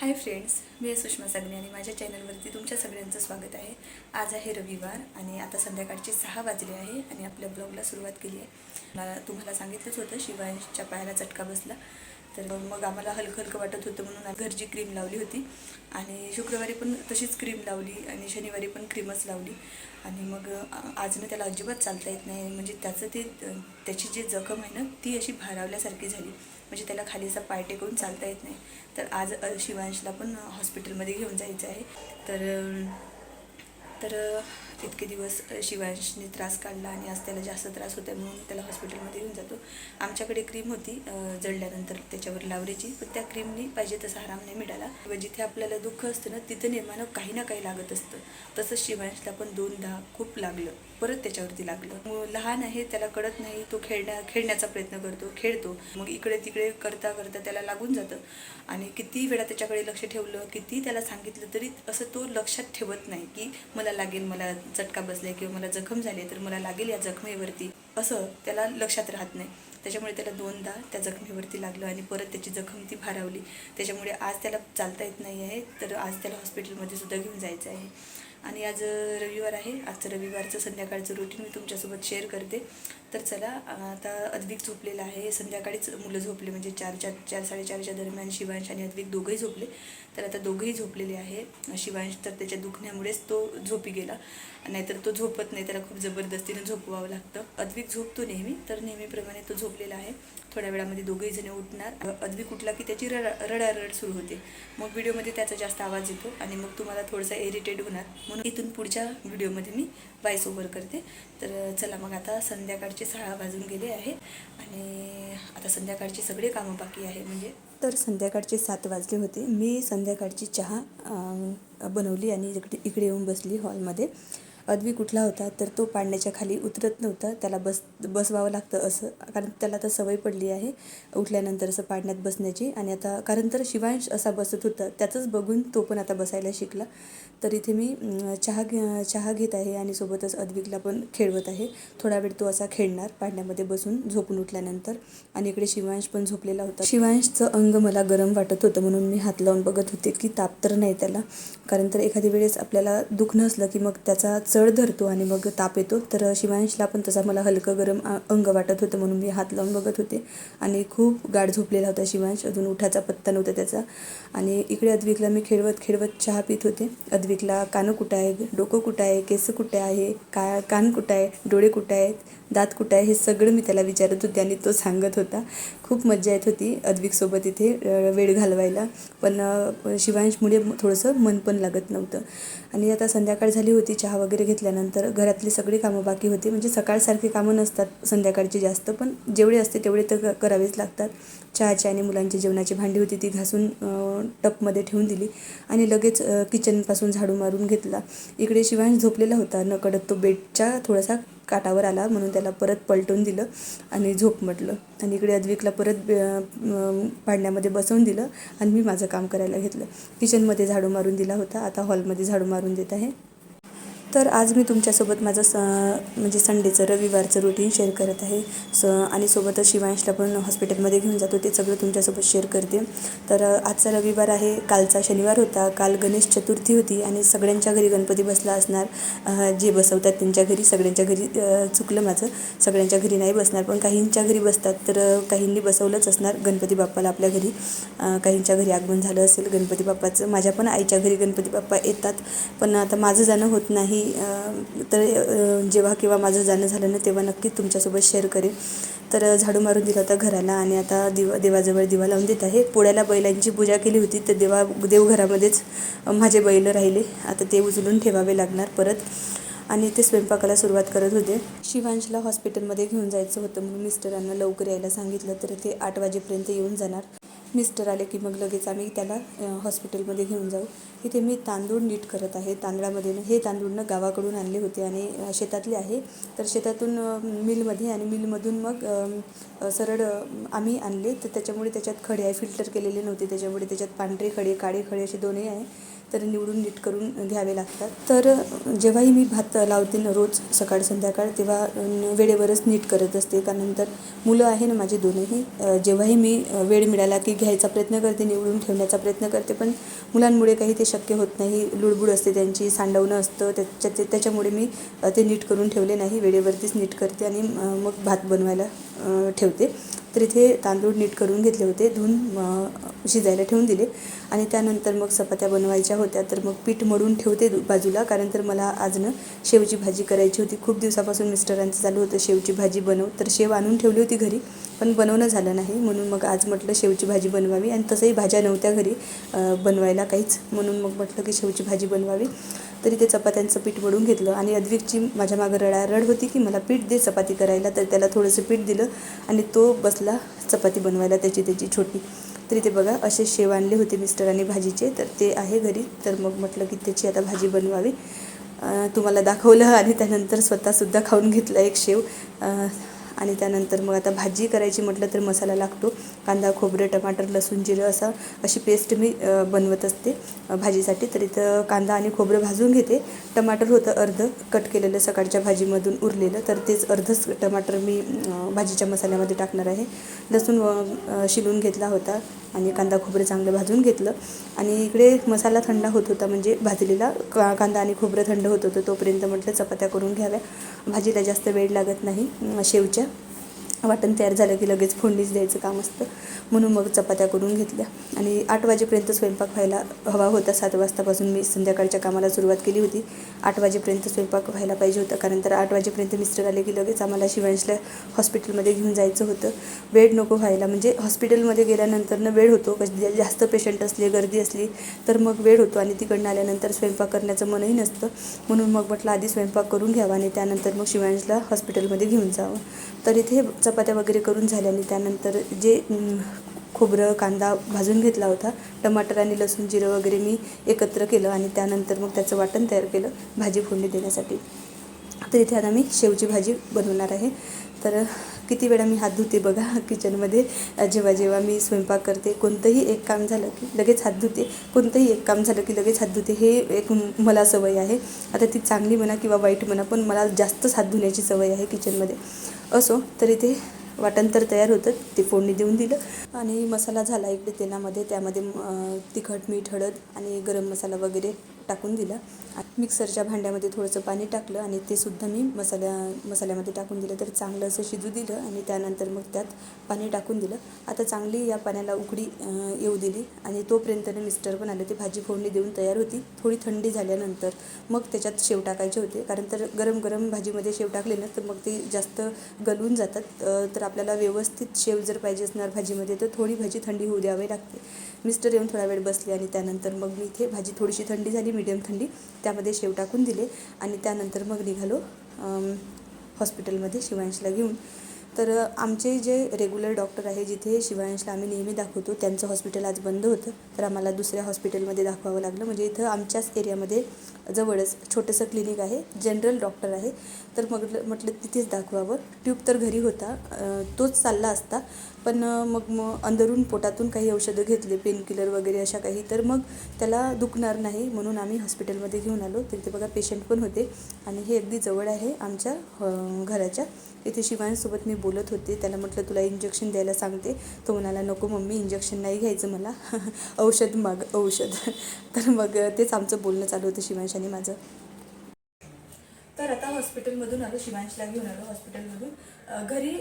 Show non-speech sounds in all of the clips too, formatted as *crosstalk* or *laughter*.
Hi friends मी आहे सुषमा सागणे आणि माझ्या चॅनलवरती तुमच्या सगळ्यांचं स्वागत आहे. आज आहे रविवार आणि आता संध्याकाळचे सहा वाजले आहे आणि आपल्या ब्लॉगला सुरुवात केली आहे. मला तुम्हाला सांगितलंच होतं शिवायच्या पायाला चटका बसला. तर मग आम्हाला हलकं हलकं वाटत होतं म्हणून घरची क्रीम लावली होती. आणि शुक्रवारी पण तशीच क्रीम लावली आणि शनिवारी पण क्रीमच लावली. आणि मग आजनं आज त्याला अजिबात चालता येत नाही. म्हणजे त्याचं ते त्याची जी जखम आहे ना ती अशी भारावल्यासारखी झाली. म्हणजे त्याला खालीचा पाय टेकवून चालता येत नाही. तर आज शिवांशला पण हॉस्पिटलमध्ये घेऊन जायचं आहे. तर तर इतके दिवस शिवांशने त्रास काढला आणि आज त्याला जास्त त्रास होता म्हणून त्याला हॉस्पिटलमध्ये घेऊन जातो. आमच्याकडे क्रीम होती जळल्यानंतर त्याच्यावर लावण्याची पण त्या क्रीमनी पाहिजे तसा आराम नाही मिळाला. व जिथे आपल्याला दुःख असतं ना तिथं निर्माण काही ना काही लागत असतं. तसंच शिवांशला पण दोनदा खूप लागलं. परत त्याच्यावरती लागलं. मग लहान आहे त्याला कळत नाही तो खेळण्या खेळण्याचा प्रयत्न करतो खेळतो. मग इकडे तिकडे करता करता त्याला लागून जातं. आणि किती वेळा त्याच्याकडे लक्ष ठेवलं किती त्याला सांगितलं तरी असं तो लक्षात ठेवत नाही की मला लागेल मला चटका बसलाय किंवा मला जखम झाली तर मला लागेल या जखमेवरती असं त्याला लक्षात राहत नाही. त्याच्यामुळे त्याला दोनदा त्या जखमेवरती लागलं आणि परत त्याची जखम ती भारावली. त्याच्यामुळे आज त्याला चालता येत नाही आहे तर आज त्याला हॉस्पिटलमध्ये सुद्धा घेऊन जायचं आहे. आणि आज रविवार आहे. आजचं रविवारचं संध्याकाळचं रुटीन मी तुमच्यासोबत शेअर करते. तर चला आता अद्विक झोपलेला आहे. संध्याकाळीच मुलं झोपले म्हणजे चार चार साडेचारच्या दरम्यान शिवांश आणि अद्विक दोघंही झोपले. तर आता दोघंही झोपलेले आहे. शिवांश तर त्याच्या दुखण्यामुळेच तो झोपी गेला. नाहीतर तो झोपत नाही त्याला खूप जबरदस्तीने झोपवावं लागतं. अद्विक झोपतो नेहमी तर नेहमीप्रमाणे तो झोपलेला आहे. थोड्या वेळामध्ये दोघेही जण उठणार. अद्विक उठला की त्याची रड रडारड सुरू होते. मग व्हिडिओमध्ये त्याचा जास्त आवाज येतो आणि मग तुम्हाला थोडासा इरिटेट होणार. म्हणून इथून पुढच्या व्हिडिओमध्ये मी वाईस ओव्हर करते. तर चला मग आता संध्याकाळचे सहा वाजून गेले आहे आणि आता संध्याकाळचे सगळे कामं बाकी आहे. म्हणजे तर संध्याकाळचे सात वाजले होते. मी संध्याकाळची चहा बनवली आणि इकडे इकडे येऊन बसली हॉलमध्ये अदवी कुठला होता तर तो पाळण्याच्या खाली उतरत नव्हता. त्याला बस बसवावं लागतं असं कारण त्याला आता सवय पडली आहे उठल्यानंतर असं पाळण्यात बसण्याची. आणि आता कारण तर शिवांश असा बसत होता त्याचंच बघून तो पण आता बसायला शिकला. तर इथे मी चहा घे चहा घेत आहे आणि सोबतच अद्विकला पण खेळवत आहे. थोडा वेळ तो असा खेळणार पाळण्यामध्ये बसून झोपून उठल्यानंतर. आणि इकडे शिवांश पण झोपलेला होता. शिवांशचं अंग मला गरम वाटत होतं म्हणून मी हात लावून बघत होते की ताप तर नाही त्याला. कारण तर एखाद्या वेळेस आपल्याला दुखणं असलं की मग त्याचा चढ धरतो आणि मग ताप येतो. तर शिवांशला पण तसा मला हलकं गरम अंग वाटत होतं म्हणून मी हात लावून बघत होते. आणि खूप गाढ झोपलेला होता शिवांश. अजून उठाचा पत्ता नव्हता त्याचा. आणि इकडे अद्विकला मी खेळवत खेळवत चहा पित होते. अद्विकला कानं कुठं आहे डोकं कुठं आहे? केस कुठे आहे? का कान कुठं आहे डोळे कुठं आहेत? दात कुठं आहे हे सगळं मी त्याला विचारत होते आणि तो सांगत होता. खूप मज्जा येत होती अद्विकसोबत इथे वेळ घालवायला. पण शिवांशमुळे थोडंसं मन पण लागत नव्हतं. आणि आता संध्याकाळ झाली होती चहा वगैरे घेतल्यानंतर घरातली सगळी कामं बाकी होती. म्हणजे सकाळसारखी कामं नसतात संध्याकाळची जास्त पण जेवढे असते तेवढे तर क- करावेच लागतात. चहाची आणि मुलांची जेवणाची भांडी होती ती घासून टपमध्ये ठेवून दिली आणि लगेच किचनपासून झाडू मारून घेतला. इकडे शिवांश झोपलेला होता. नकडत तो बेडच्या थोडासा काठावर आला म्हणून त्याला परत पलटून दिलं आणि झोप म्हटलं. आणि इकडे अद्विकला परत पाडण्यामध्ये बसवून दिलं आणि मी माझं काम करायला घेतलं. किचनमध्ये झाडू मारून दिला होता. आता हॉलमध्ये झाडू मारून देत आहे. तर आज मी तुमच्यासोबत माझं स म्हणजे संडेचं रविवारचं रुटीन शेअर करत आहे. स आणि सोबतच शिवांशला पण हॉस्पिटलमध्ये घेऊन जातो. ते सगळं तुमच्यासोबत शेअर करते. तर आजचा रविवार आहे. कालचा शनिवार होता. काल गणेश चतुर्थी होती आणि सगळ्यांच्या घरी गणपती बसला असणार. जे बसवतात त्यांच्या घरी सगळ्यांच्या घरी चुकलं माझं. सगळ्यांच्या घरी नाही बसणार. पण काहींच्या घरी बसतात तर काहींनी बसवलंच असणार गणपती बाप्पाला आपल्या घरी. काहींच्या घरी आगमन झालं असेल गणपती बाप्पाचं. माझ्या पण आईच्या घरी गणपती बाप्पा येतात. पण आता माझं जाणं होत नाही. मी तर जेव्हा केव्हा माझं जाणं झालं ना तेव्हा नक्कीच तुमच्यासोबत शेअर करेन. तर झाडू मारून दिला होता घराला आणि आता दिवा देवाजवळ दिवा लावून देत आहे. पोळ्याला बैलांची पूजा केली होती तर देवा देवघरामध्येच माझे बैल राहिले. आता ते उचलून ठेवावे लागणार परत. आणि ते स्वयंपाकाला सुरुवात करत होते. शिवांशला हॉस्पिटलमध्ये घेऊन जायचं होतं म्हणून मिस्टरांना लवकर यायला सांगितलं तर ते आठ वाजेपर्यंत येऊन जाणार. मिस्टर आले की मग लगेच आम्ही त्याला हॉस्पिटलमध्ये घेऊन जाऊ. इथे मी तांदूळ नीट करत आहे. तांदळामध्ये हे तांदूळ ना गावाकडून आणले होते आणि शेतातले आहे. तर शेतातून मिलमध्ये आणि मिलमधून मग सरळ आम्ही आणले. तर त्याच्यामुळे त्याच्यात खडे आहे. फिल्टर केलेले नव्हते. त्याच्यामुळे त्याच्यात पांढरे खडे काळे खडे असे दोन्ही आहे. तर निवडून नीट करून घ्यावे लागतात. तर जेव्हाही मी भात लावते ना रोज सकाळ संध्याकाळ तेव्हा वेळेवरच नीट करत असते. त्यानंतर नंतर मुलं आहे ना माझे दोनही जेव्हाही मी वेळ मिळाला की घ्यायचा प्रयत्न करते निवडून ठेवण्याचा प्रयत्न करते पण मुलांमुळे काही ते शक्य होत नाही. लुडबुड असते त्यांची सांडवणं असतं त्याच्या ते- त्याच्यामुळे मी ते नीट करून ठेवले नाही. वेळेवरतीच नीट करते आणि मग भात बनवायला ठेवते. तर इथे तांदूळ नीट करून घेतले होते धुवून शिजायला ठेवून दिले. आणि त्यानंतर मग चपात्या बनवायच्या होत्या तर मग पीठ मळून ठेवते बाजूला कारण तर मला आजनं शेवची भाजी करायची होती. खूप दिवसापासून मिस्टरांचं चालू होतं शेवची भाजी बनव तर शेव आणून ठेवली होती घरी पण बनवणं झालं नाही. म्हणून मग आज म्हटलं शेवची भाजी बनवावी. आणि तसंही भाज्या नव्हत्या घरी बनवायला काहीच. म्हणून मग म्हटलं की शेवची भाजी बनवावी. तरी ते चपात्यांचं पीठ वळून घेतलं आणि अद्विकची माझ्या मागं रडारड होती की मला पीठ दे चपाती करायला तर त्याला थोडंसं पीठ दिलं आणि तो बसला चपाती बनवायला त्याची त्याची छोटी. तरी ते बघा असे शेव आणले होते मिस्टरांनी भाजीचे तर ते आहे घरी. तर मग म्हटलं की त्याची आता भाजी बनवावी. तुम्हाला दाखवलं आणि त्यानंतर स्वतःसुद्धा खाऊन घेतलं एक शेव. आणि त्यानंतर मग आता भाजी करायची म्हटलं तर मसाला लागतो. कांदा खोबरं टमाटर लसूण जिरं असं अशी पेस्ट मी बनवत असते भाजीसाठी. तर इथं कांदा आणि खोबरं भाजून घेते. टमाटर होतं अर्ध कट केलेलं सकाळच्या भाजीमधून उरलेलं. तर तेच अर्धच टमाटर मी भाजीच्या मसाल्यामध्ये टाकणार आहे. लसूण शिलून घेतला होता आणि कांदा खोबरं चांगलं भाजून घेतलं. आणि इकडे मसाला थंड होत होता म्हणजे भाजलेला का कांदा आणि खोबरं थंड होत होतं तोपर्यंत म्हटलं चपात्या करून घ्याव्या. भाजीला जास्त वेळ लागत नाही शेवच्या. वाटण तयार झालं की लगेच फोडणीच द्यायचं काम असतं. म्हणून मग चपात्या करून घेतल्या. आणि आठ वाजेपर्यंत स्वयंपाक व्हायला हवा होता. सात वाजतापासून मी संध्याकाळच्या कामाला सुरुवात केली होती. आठ वाजेपर्यंत स्वयंपाक व्हायला पाहिजे होता. कारण तर आठ वाजेपर्यंत मिस्टर आले की लगेच आम्हाला शिवांशला हॉस्पिटलमध्ये घेऊन जायचं होतं. वेळ नको व्हायला. म्हणजे हॉस्पिटलमध्ये गेल्यानंतरनं वेळ होतो. कधी जास्त पेशंट असले गर्दी असली तर मग वेळ होतो. आणि तिकडनं आल्यानंतर स्वयंपाक करण्याचं मनही नसतं. म्हणून मग म्हटलं आधी स्वयंपाक करून घ्यावा आणि त्यानंतर मग शिवांशला हॉस्पिटलमध्ये घेऊन जावं. तर इथे चपात्या वगैरे करून झाल्याने त्यानंतर जे खोबरं कांदा भाजून घेतला होता टमाटर आणि लसूण जिरं वगैरे मी एकत्र केलं आणि त्यानंतर मग त्याचं वाटण तयार केलं भाजी फोडणी देण्यासाठी. तर इथे आता मी शेवची भाजी बनवणार आहे. तर किती वेळा मी हात धुते बघा *laughs* किचनमध्ये. जेव्हा जेव्हा मी स्वयंपाक करते कोणतंही एक काम झालं की लगेच हात धुते. कोणतंही एक काम झालं की लगेच हात धुते हे एक मला सवय आहे. आता ती चांगली म्हणा किंवा वाईट म्हणा पण मला जास्तच हात धुण्याची सवय आहे किचनमध्ये. असो तरी ते वाटण तर तयार होतं. ते फोडणी देऊन दिलं. आणि मसाला झाला इकडे तेलामध्ये. त्यामध्ये तिखट मीठ हळद आणि गरम मसाला वगैरे टाकून दिला. मिक्सरच्या भांड्यामध्ये थोडंसं पाणी टाकलं आणि ते सुद्धा मी मसाल्या मसाल्यामध्ये टाकून दिलं. तर चांगलं असं शिजू दिलं आणि त्यानंतर मग त्यात पाणी टाकून दिलं. आता चांगली या पाण्याला उकडी येऊ दिली आणि तोपर्यंत मिस्टर पण आले. ते भाजी फोडणी देऊन तयार होती. थोडी थंडी झाल्यानंतर मग त्याच्यात शेव टाकायचे होते. कारण तर गरम गरम भाजीमध्ये शेव टाकले ना तर मग ते जास्त गलून जातात. तर आपल्याला व्यवस्थित शेव जर पाहिजे असणार भाजीमध्ये तर थोडी भाजी थंडी होऊ द्यावी लागते. मिस्टर येऊन थोडा वेळ बसले आणि त्यानंतर मग मी इथे भाजी थोडीशी थंडी झाली मीडियम थंडी. त्यामध्ये शेव टाकून दिले आणि त्यानंतर मग निघालो हॉस्पिटलमध्ये शिवांशला घेऊन. तर आमचे जे रेग्युलर डॉक्टर आहे जिथे शिवांशला आम्ही नेहमी दाखवतो त्यांचं हॉस्पिटल आज बंद होतं. तर आम्हाला दुसऱ्या हॉस्पिटलमध्ये दाखवावं लागलं. म्हणजे इथं आमच्याच एरियामध्ये जवळच छोटंसं क्लिनिक आहे जनरल डॉक्टर आहे. तर मग म्हटलं तिथेच दाखवावं. ट्यूब तर घरी होता. तोच चालला असता. पण मग मग अंदरून पोटातून काही औषधं घेतले पेनकिलर वगैरे अशा काही तर मग त्याला दुखणार नाही म्हणून आम्ही हॉस्पिटलमध्ये घेऊन आलो. तिथे बघा पेशंट पण होते आणि हे अगदी जवळ आहे आमच्या घराच्या. इथे शिवांसोबत मी बोलत होते. त्याला म्हटलं तुला इंजेक्शन द्यायला सांगते. तो म्हणाला नको मम्मी इंजेक्शन नाही घ्यायचं मला. *laughs* औषध माग औषध. *laughs* तर मग तेच आमचं बोलणं चालू होतं शिवांश आणि माझं. तर आता हॉस्पिटलमधून आलो शिवांशला घेऊन आलो हॉस्पिटलमधून. घरी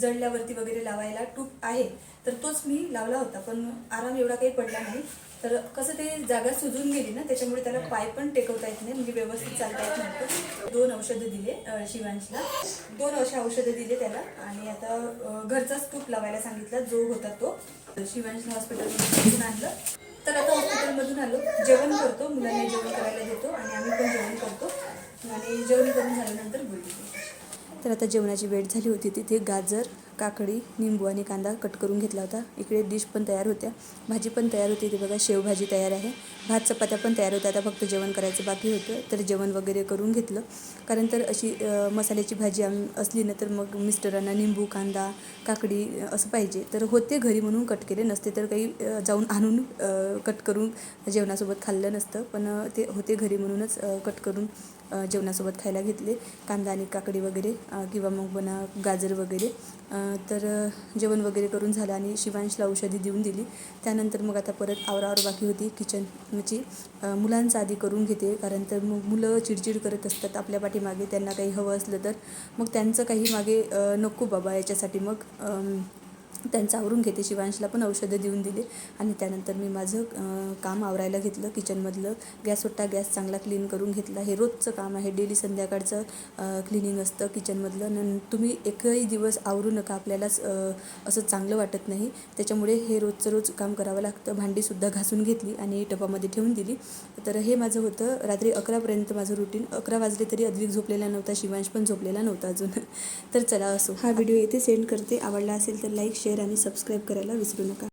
जळल्यावरती वगैरे लावायला टूप आहे तर तोच मी लावला होता पण आराम एवढा काही पडला नाही. तर कसं ते जागा सुजून गेली ना त्याच्यामुळे त्याला पाय पण टेकवता येत नाही म्हणजे व्यवस्थित चालता येत नव्हतं. दोन औषधं दिले शिवांशला. दोन अशा औषधं दिले त्याला आणि आता घरचाच टूप लावायला सांगितला जो होता तो. शिवांशला हॉस्पिटलमधून आणलं. तर आता हॉस्पिटलमधून आलो. जेवण करतो मुलांना जेवण करायला देतो आणि आम्ही पण जेवण करतो. आणि जेवण करून झाल्यानंतर तर आता जेवणाची वेळ झाली होती. तिथे गाजर काकडी निंबू आणि कांदा कट करून घेतला होता. इकडे डिश पण तयार होत्या. भाजी पण तयार होती. ते बघा शेवभाजी तयार आहे. भात चपात्या पण तयार होत्या. आता फक्त जेवण करायचं बाकी होतं. तर जेवण वगैरे करून घेतलं. कारण तर अशी मसाल्याची भाजी आम असली ना तर मग मिस्टरांना निंबू कांदा काकडी असं पाहिजे. तर होते घरी म्हणून कट केले नसते. तर काही जाऊन आणून कट करून जेवणासोबत खाल्लं नसतं. पण ते होते घरी म्हणूनच कट करून जेवणासोबत खायला घेतले. कांदा आणि काकडी वगैरे किंवा मग बना गाजर वगैरे. तर जेवण वगैरे करून झालं आणि शिवांशला औषधी देऊन दिली. त्यानंतर मग आता परत आवरावर बाकी होती. किचनची अ, मुलांचं आधी करून घेते. कारण तर मग मुलं चिडचिड करत असतात आपल्या पाठीमागे. त्यांना काही हवं असलं तर. मग त्यांचं काही मागे नको बाबा याच्यासाठी मग. त्यांचं आवरून घेते. शिवांशला पण औषधं देऊन दिले. आणि त्यानंतर मी माझं काम आवरायला घेतलं. किचनमधलं गॅस सुट्टा गॅस चांगला क्लीन करून घेतला. हे रोजचं काम आहे. डेली संध्याकाळचं क्लिनिंग असतं किचनमधलं. न तुम्ही एकही दिवस आवरू नका. आपल्यालाच असं चांगलं वाटत नाही. त्याच्यामुळे हे रोजचं रोज काम करावं लागतं. भांडीसुद्धा घासून घेतली आणि टपामध्ये ठेवून दिली. तर हे माझं होतं. रात्री अकरापर्यंत माझं रुटीन अकरा वाजले तरी अद्विक झोपलेला नव्हता. शिवांश पण झोपलेला नव्हता अजून. तर चला असो. हा व्हिडिओ येथे सेंड करते. आवडला असेल तर लाईक शेअर आणि सबस्क्राईब करायला विसरू नका.